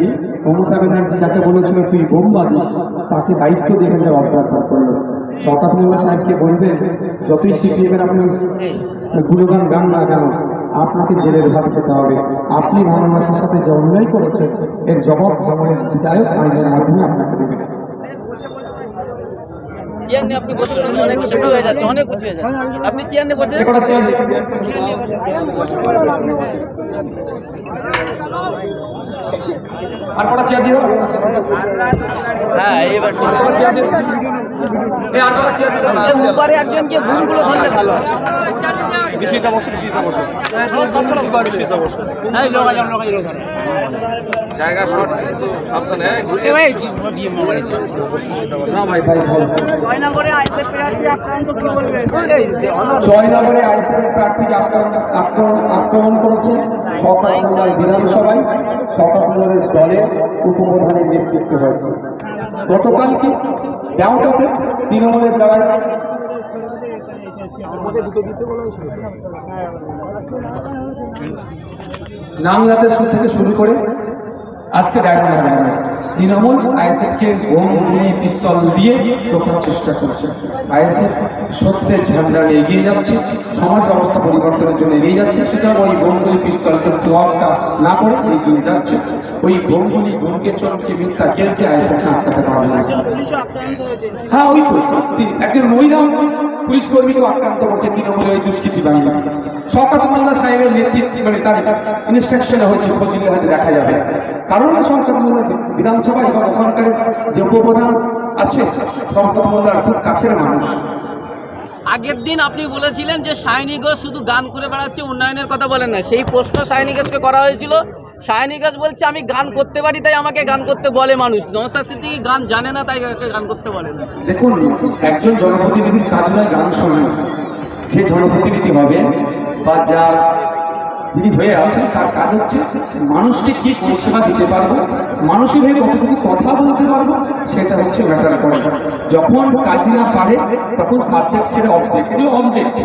দিদি মমতা ব্যানার্জি যাকে বলেছিল তুই বোম বাঁধিস তাকে দায়িত্ব দিয়ে এখানে অবজারভার করল শওকত মোল্লা সাহেবকে বলবেন যতই সিপিএমের আপনি গুণগান গান না কেন আপনাকে জেলের ভাত খেতে হবে। আপনি ভালোবাসার সাথে যে অন্যায় করেছেন এর জবাব জবাবের বিদায়ক আইনের মাধ্যমে আপনাকে দেবেন চেয়ার নিয়ে আপনি বসে অনেক উঁচু হয়ে যাচ্ছে অনেক উঁচু হয়ে যাচ্ছে। আপনি চেয়ার নিয়ে বসে আর কটা চেয়ার দিয়ে হ্যাঁ এবার আর কটা চেয়ার দিয়ে এই আর কটা চেয়ার দিয়ে? উপরে একজনকে ভুলগুলো ধরলে ভালো হয় বিশ্বজিৎ বসো বিশ্বজিৎ বসো হ্যাঁ লোক আছে লোক আছে ওখানে জায়গা শর্ট কিন্তু সাবধানে হ্যাঁ, ঘুরে ভাই কি মোবাইল না ভাই ভাই ভাই জয়নগরে আইসে প্রার্থী আক্রান্ত কি বলবেন জয়নগরে আইসিএফ প্রার্থীকে আক্রমণ আক্রমণ আক্রমণ করেছে সকালবেলায় বিধানসভায় সকালবেলার দলের উপপ্রধানের নেতৃত্ব হয়েছে। গতকালকে দেওয়াটাতে তৃণমূলের দ্বারা নামলাতে শুরু থেকে শুরু করে, আজকে ডায়মন্ড তৃণমূল আইএসএফকে বোম গুলি পিস্তল দিয়ে রোখার চেষ্টা করছে। আইএসএফ সত্যের ঝান্ডা নিয়ে এগিয়ে যাচ্ছে, সমাজ ব্যবস্থা পরিবর্তনের জন্য এগিয়ে যাচ্ছে, সুতরাং ওই বোমগুলি পিস্তলকে তোয়াক্কা না করে এগিয়ে যাচ্ছে। ওই বোমগুলি গুমকে চমকে মিথ্যা কেস দিয়ে আইএসএফকে আটকাতে পারবে না। হ্যাঁ ওই তো একজন মহিলা পুলিশ কর্মীকে আক্রান্ত করছে তৃণমূলের ওই দুষ্কৃতি বাহিনী। শওকত মোল্লা সাহেবের নেতৃত্বে মানে তার ইনস্ট্রাকশনে হয়েছে খোঁজ দেখা যাবে। কারণ না শওকত মোল্লা বিধানসভা এবং ওখানকার যে উপপ্রধান আছে শওকত মোল্লার খুব কাছের মানুষ। আগের দিন আপনি বলেছিলেন যে সায়নী ঘোষ শুধু গান করে বেড়াচ্ছে উন্নয়নের কথা বলেন না সেই প্রশ্ন সায়নী ঘোষকে করা হয়েছিল। সায়নী ঘোষ বলছে আমি গান করতে পারি তাই আমাকে গান করতে বলে মানুষ। নমস্কার সিদ্দিকি গান জানে না তাই গান করতে বলে না। দেখুন একজন জনপ্রতিনিধির কাজ নয় গান শোনা। যে জনপ্রতিনিধি হবে বা যা যিনি হয়ে আছেন, তার কাজ হচ্ছে মানুষকে কি পরিষেবা দিতে পারব মানুষের হয়ে কতটুকু কথা বলতে পারব, সেটা হচ্ছে ম্যাটার করে। যখন কাজ না পারে, তখন সাবজেক্ট ছেড়ে অবজেক্ট এগুলো অবজেক্ট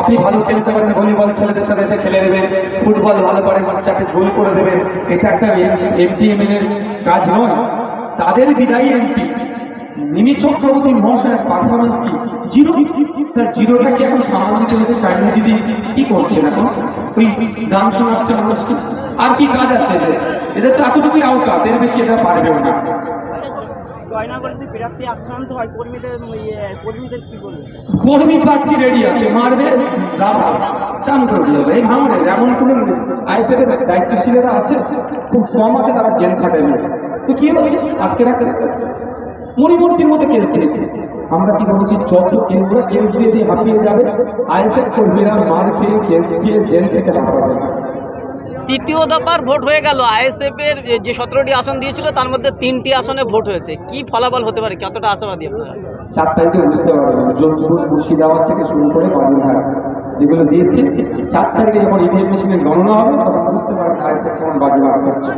আপনি ভালো খেলতে পারেন ভলিবল ছেলেদের সাথে এসে খেলে নেবেন ফুটবল ভালো পারেন বাচ্চাকে গোল করে দেবেন, এটা একটা এমএল এর কাজ নয়। তাদের বিদায়ী এমপি নিমি চক্রবর্তী মহাশয়ের পারফরমেন্স কি? জিরো তার জিরোটাকে এখন সামাল দিতে হয়েছে? দিদি কি করছেন এখন? ওই গান শোনাচ্ছে মানুষকে? আর কি কাজ আছে এদের? এদের তো এতটুকুই আওকাত এর বেশি এরা পারবেও না। হয় ইয়ে, কর্মী প্রার্থী রেডি আছে মারবে চান করে দিয়ে দেবে এই ভাঙড়ে এমন কোনো আইসের দায়িত্বশীলেরা আছে খুব কম আছে তারা জেল খাটেনি তো কি হচ্ছে? আটকে রাখতে মরিমূর্তির মধ্যে কেস দিয়েছে। আমরা কি বলছি যত কেন্দ্র কেস দিয়ে দিয়ে হাঁপিয়ে যাবে আইএসএফ কর্মীরা মার খেয়ে কেস দিয়ে জেল থেকে হাঁপাবে না তৃতীয় দফার ভোট হয়ে গেল। আইএসএফ এর যে সতেরোটি আসন দিয়েছিল তার মধ্যে তিনটি আসনে ভোট হয়েছে। কি ফলাফল হতে পারে? কতটা আশাবাদী আপনারা? চার তারিখে বুঝতে পারবেন যোধপুর মুর্শিদাবাদ থেকে শুরু করে বাবুরঘাট যেগুলো দিয়েছে চার তারিখে যখন ইভিএম মেশিনে গণনা হবে তখন বুঝতে পারবেন আইএসএফ কেমন বাজিমাত করছে।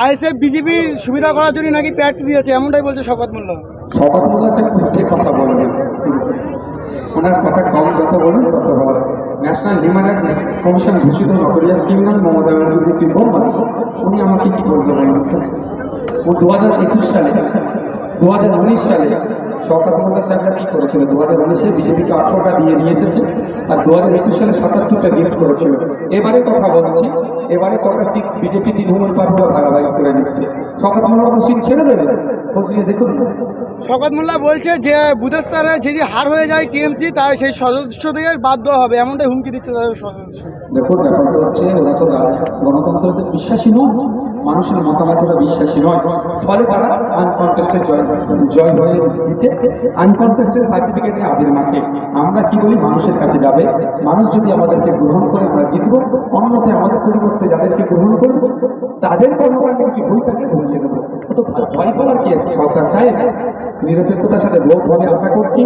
আইএসএফ বিজেপির সুবিধা করার জন্য নাকি প্রার্থী দিয়েছে, এমনটাই বলছে শপথ মূল্য শপথ মূল্য সে মিথ্যে কথা বলবে ওনার কথা কম যত বলুন, তত ভালো। ন্যাশনাল হিউম্যান রাইটস কমিশন ঘোষিত নটোরিয়াস ক্রিমিনাল মমতা ব্যানার্জি কি বলবেন উনি আমাকে কি বলবেন? ও দু হাজার একুশ সালে দু হাজার উনিশ সালে শওকত মোল্লা সাহেবরা কি করেছিল? দু হাজার উনিশে বিজেপিকে আঠারোটা দিয়ে নিয়ে এসেছে আর দু হাজার একুশ সালে সাতাত্তরটা গিফট করেছিল। এবারে কথা বলছি এবারে কটা সিট বিজেপি তৃণমূল পার্টিরা ভাগাভাগি করে নিচ্ছে? শওকত মোল্লা তো সিট ছেড়ে দেবে? খোঁজ নিয়ে দেখুন। শপথ মোল্লা বলছে যে বুধের স্তরে যদি হার হয়ে যায় টিএমসি তাই সেই সদস্যদের বাদ দেওয়া হবে। এমনটাই হুমকি দিচ্ছে তাদের সদস্য। দেখুন ব্যাপারটা হচ্ছে ওরা তো গণতন্ত্রতে বিশ্বাসী নয় মানুষের মতামতটা বিশ্বাসী নয়। ফলে তারা আনকনটেস্টেড জয় জয় হয়ে, জিতে আনকনটেস্টেড সার্টিফিকেট নিয়ে আবির মাখে আমরা কি বলি? মানুষের কাছে যাবে। মানুষ যদি আমাদেরকে গ্রহণ করে, আমরা জিতবো। অন্যথায় আমাদের পরিবর্তে যাদেরকে গ্রহণ করব, তাদের কর্মকাণ্ডে কিছু ভুল থাকে ধরিয়ে দেবো। ও তো ভয় পাওয়ার কি আছে? সরকার সাহেব, নিরপেক্ষতার সাথে ভোট হবে আশা করছি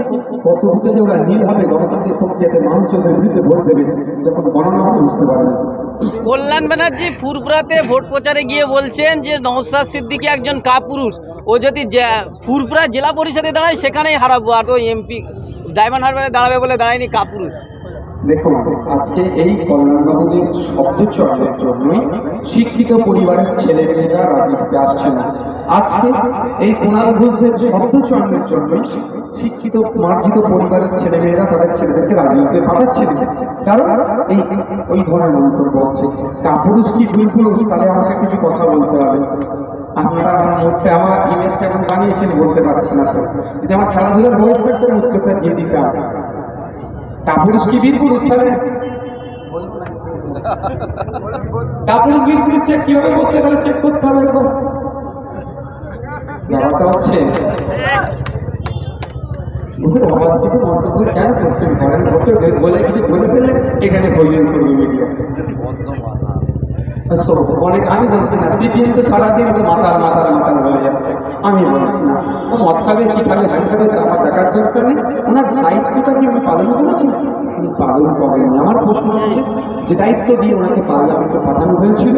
কত বুথে যে ওরা নীল হবে, গণতান্ত্রিক প্রক্রিয়াতে মানুষ ওদের বিরুদ্ধে ভোট দেবে, যখন গণনা হবে বুঝতে পারবে। কল্যাণ ব্যানার্জি ফুরপুরাতে ভোট প্রচারে গিয়ে বলছেন যে নওসাদ সিদ্দিকী একজন কাপুরুষ। ও যদি ফুরপুরা জেলা পরিষদে দাঁড়ায়, সেখানেই হারাবো। আর তো এমপি ডায়মন্ড হারবারে দাঁড়াবে বলে দাঁড়ায়নি কাপুরুষ। দেখুন, আজকে এই কল্যাণবাবুদের শব্দচয়নের জন্যই শিক্ষিত পরিবারের ছেলে মেয়েরা রাজনীতিতে আসছে না। আজকে এই কুণাল ঘোষদের শব্দচয়নের জন্যই শিক্ষিত, মার্জিত পরিবারের ছেলে মেয়েরা তাদের ছেলেদেরকে রাজনীতিতে পাঠাচ্ছে কারণ এই, ওই ধরনের মন্তব্য হচ্ছে। কাপুরুষ কি দুইপুরুষ তাহলে আমাকে কিছু কথা বলতে হবে। আপনারা আমার মুহূর্তে এখন বানিয়েছেন, বলতে পারছি না তো। যদি আমার খেলাধুলার বয়স থাকতো আমি উত্তরটা দিয়ে দিতাম। কাপুরুষ কি বীর পুরুষ বীর পুরুষ চেক কীভাবে করতে তাহলে চেক করতে হবে হচ্ছে। বলে ফেললে এখানে হইলেন করবে মিডিয়া আমি বলছি না, সিপিএম তো সারাদিন যাচ্ছে। আমি বলছি না। ও খাবে, কি খাবে হ্যান খাবে আমার দেখার দরকার নেই। ওনার দায়িত্বটা কি উনি পালন করেছেন উনি পালন করেননি। আমার প্রশ্ন হচ্ছে, যে দায়িত্ব দিয়ে ওনাকে পার্লামেন্টে পাঠানো হয়েছিল,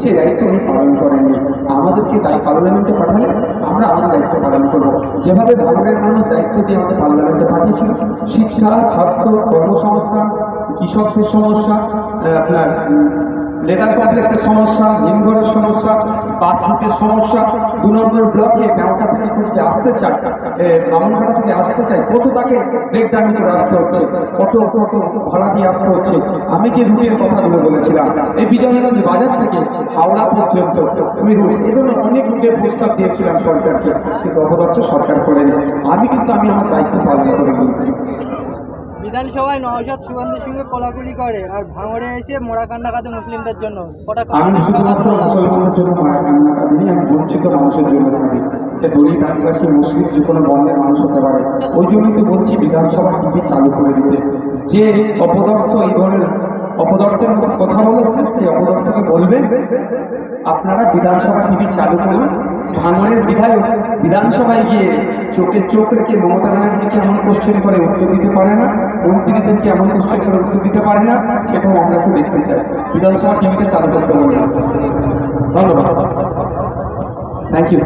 সেই দায়িত্ব উনি পালন করেননি। আমাদেরকে দায় পার্লামেন্টে পাঠালে আমরা আমাদের দায়িত্ব পালন করব। যেভাবে ভারতের মানুষ দায়িত্ব দিয়ে আমাদের পার্লামেন্টে পাঠিয়েছিল, শিক্ষা, স্বাস্থ্য, কর্মসংস্থান, কৃষকদের সমস্যা আপনার লেদার কমপ্লেক্সের সমস্যা হিমঘরের সমস্যা বাস রুটের সমস্যা দু নম্বর ব্লকে গাঁওটা থেকে করতে আসতে চায় এ, বামনঘাটা থেকে আসতে চায় কত তাকে ব্রেক জার্নি করে আসতে হচ্ছে কত কত ভাড়া দিয়ে আসতে হচ্ছে আমি যে রুটের কথাগুলো বলেছিলাম এই বিজয়গঞ্জ বাজার থেকে হাওড়া পর্যন্ত আমি রুট এ ধরনের অনেক রুটের প্রস্তাব দিয়েছিলাম সরকারকে কিন্তু অপদর্থ সরকার করেনি আমি কিন্তু আমি আমার দায়িত্ব পালন করে দিয়েছি বিধানসভায় নওশাদ সুগন্ধের সঙ্গে কোলাকুলি করে আর ভাঙড়ে এসে মোড়া কান্না কাঁদে মুসলিমদের জন্য কটা আমি শুধুমাত্র মুসলমানদের জন্য মায়া কান্না কাঁদিনি আমি বঞ্চিত মানুষের জন্য কাঁদি সে দলিত আদিবাসী মুসলিম যে কোনো বন্ধের মানুষ হতে পারে। ওই জন্যই তো বলছি বিধানসভা টিভি চালু করে দিতে। যে অপদার্থ এই ধরনের অপদার্থের কথা বলেছেন, সেই অপদার্থকে বলবেন আপনারা বিধানসভা টিভি চালু করুন। ভাঙড়ের বিধায়ক বিধানসভায় গিয়ে চোখে চোখ রেখে মমতা ব্যানার্জিকে এমন কোশ্চেন করে উত্তর দিতে পারে না, মন্ত্রীদেরকে এমন কোশ্চেন করে উত্তর দিতে পারে না, সেটাও আমরা একটু দেখতে চাই। বিধানসভা টিভিতে চালু করতে হবে। ধন্যবাদ। Thank you